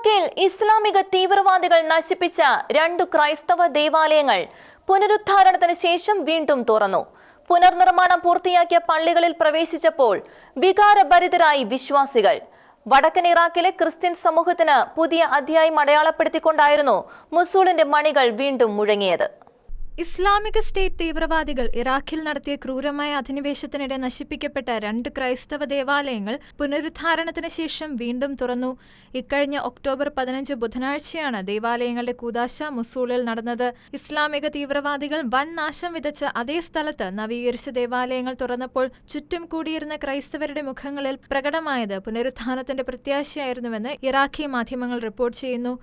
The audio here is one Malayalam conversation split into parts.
ഇറാഖിൽ ഇസ്ലാമിക തീവ്രവാദികൾ നശിപ്പിച്ച രണ്ടു ക്രൈസ്തവ ദേവാലയങ്ങൾ പുനരുദ്ധാരണത്തിന് ശേഷം വീണ്ടും തുറന്നു. പുനർനിർമ്മാണം പൂർത്തിയാക്കിയ പള്ളികളിൽ പ്രവേശിച്ചപ്പോൾ വികാരഭരിതരായി വിശ്വാസികൾ. വടക്കൻ ഇറാഖിലെ ക്രിസ്ത്യൻ സമൂഹത്തിന് പുതിയ അധ്യായം അടയാളപ്പെടുത്തിക്കൊണ്ടായിരുന്നു മുസൂളിന്റെ മണികൾ വീണ്ടും മുഴങ്ങിയത്. ഇസ്ലാമിക സ്റ്റേറ്റ് തീവ്രവാദികൾ ഇറാഖിൽ നടത്തിയ ക്രൂരമായ അധിനിവേശത്തിനിടെ നശിപ്പിക്കപ്പെട്ട രണ്ട് ക്രൈസ്തവ ദേവാലയങ്ങൾ പുനരുദ്ധാരണത്തിന് ശേഷം വീണ്ടും തുറന്നു. ഇക്കഴിഞ്ഞ ഒക്ടോബർ പതിനഞ്ച് ബുധനാഴ്ചയാണ് ദേവാലയങ്ങളുടെ കൂതാശ മുസൂളിൽ നടന്നത്. ഇസ്ലാമിക തീവ്രവാദികൾ വൻ നാശം വിതച്ച അതേ സ്ഥലത്ത് നവീകരിച്ച ദേവാലയങ്ങൾ തുറന്നപ്പോൾ ചുറ്റും കൂടിയിരുന്ന ക്രൈസ്തവരുടെ മുഖങ്ങളിൽ പ്രകടമായത് പുനരുദ്ധാനത്തിന്റെ പ്രത്യാശയായിരുന്നുവെന്ന് ഇറാഖി മാധ്യമങ്ങൾ റിപ്പോർട്ട് ചെയ്യുന്നു.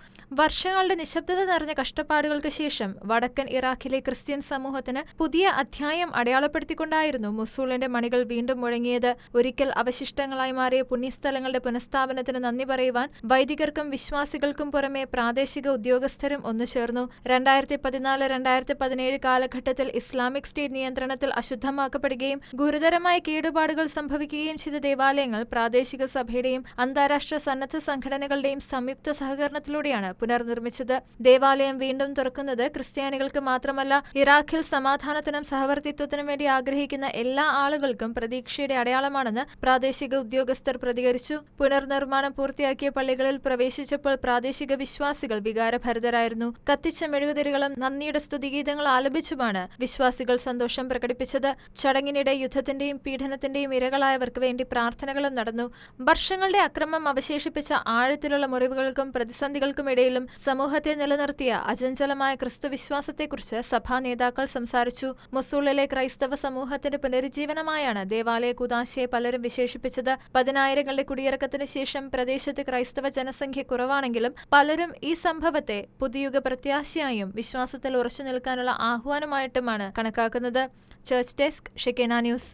വർഷങ്ങളുടെ നിശബ്ദത നിറഞ്ഞ കഷ്ടപ്പാടുകൾക്ക് ശേഷം വടക്കൻ ഇറാഖിലെ ക്രിസ്ത്യൻ സമൂഹത്തിന് പുതിയ അധ്യായം അടയാളപ്പെടുത്തിക്കൊണ്ടായിരുന്നു മുസൂളിന്റെ മണികൾ വീണ്ടും മുഴങ്ങിയത്. ഒരിക്കൽ അവശിഷ്ടങ്ങളായി മാറിയ പുണ്യസ്ഥലങ്ങളുടെ പുനഃസ്ഥാപനത്തിന് നന്ദി പറയുവാൻ വൈദികർക്കും വിശ്വാസികൾക്കും പുറമെ പ്രാദേശിക ഉദ്യോഗസ്ഥരും ഒന്നു ചേർന്നു. രണ്ടായിരത്തി പതിനാല് രണ്ടായിരത്തി പതിനേഴ് കാലഘട്ടത്തിൽ ഇസ്ലാമിക് സ്റ്റേറ്റ് നിയന്ത്രണത്തിൽ അശുദ്ധമാക്കപ്പെടുകയും ഗുരുതരമായ കേടുപാടുകൾ സംഭവിക്കുകയും ചെയ്ത ദേവാലയങ്ങൾ പ്രാദേശിക സഭയുടെയും അന്താരാഷ്ട്ര സന്നദ്ധ സംഘടനകളുടെയും സംയുക്ത സഹകരണത്തിലൂടെയാണ് പുനർനിർമ്മിച്ചത്. ദേവാലയം വീണ്ടും തുറക്കുന്നത് ക്രിസ്ത്യാനികൾക്ക് മാത്രമല്ല ഇറാഖിൽ സമാധാനത്തിനും സഹവർത്തിത്വത്തിനും വേണ്ടി ആഗ്രഹിക്കുന്ന എല്ലാ ആളുകൾക്കും പ്രതീക്ഷയുടെ അടയാളമാണെന്ന് പ്രാദേശിക ഉദ്യോഗസ്ഥർ പ്രതികരിച്ചു. പുനർനിർമ്മാണം പൂർത്തിയാക്കിയ പള്ളികളിൽ പ്രവേശിച്ചപ്പോൾ പ്രാദേശിക വിശ്വാസികൾ വികാരഭരിതരായിരുന്നു. കത്തിച്ച മെഴുകുതിരികളും നന്ദിയുടെ സ്തുതിഗീതങ്ങൾ ആലപിച്ചുമാണ് വിശ്വാസികൾ സന്തോഷം പ്രകടിപ്പിച്ചത്. ചടങ്ങിനിടെ യുദ്ധത്തിന്റെയും പീഡനത്തിന്റെയും ഇരകളായവർക്ക് വേണ്ടി പ്രാർത്ഥനകളും നടന്നു. വർഷങ്ങളുടെ അക്രമം അവശേഷിപ്പിച്ച ആഴത്തിലുള്ള മുറിവുകൾക്കും പ്രതിസന്ധികൾക്കും ഇടയിലും സമൂഹത്തെ നിലനിർത്തിയ അചഞ്ചലമായ ക്രിസ്തുവിശ്വാസത്തെക്കുറിച്ച് സഭാ നേതാക്കൾ സംസാരിച്ചു. മുസൂളിലെ ക്രൈസ്തവ സമൂഹത്തിന്റെ പുനരുജ്ജീവനമായാണ് ദേവാലയ കുദാശയെ പലരും വിശേഷിപ്പിച്ചത്. പതിനായിരങ്ങളുടെ കുടിയിറക്കത്തിനു ശേഷം പ്രദേശത്ത് ക്രൈസ്തവ ജനസംഖ്യ കുറവാണെങ്കിലും പലരും ഈ സംഭവത്തെ പുതിയുഗ പ്രത്യാശയായും വിശ്വാസത്തിൽ ഉറച്ചു നിൽക്കാനുള്ള ആഹ്വാനമായിട്ടുമാണ് കണക്കാക്കുന്നത്. Church desk Shekinah news.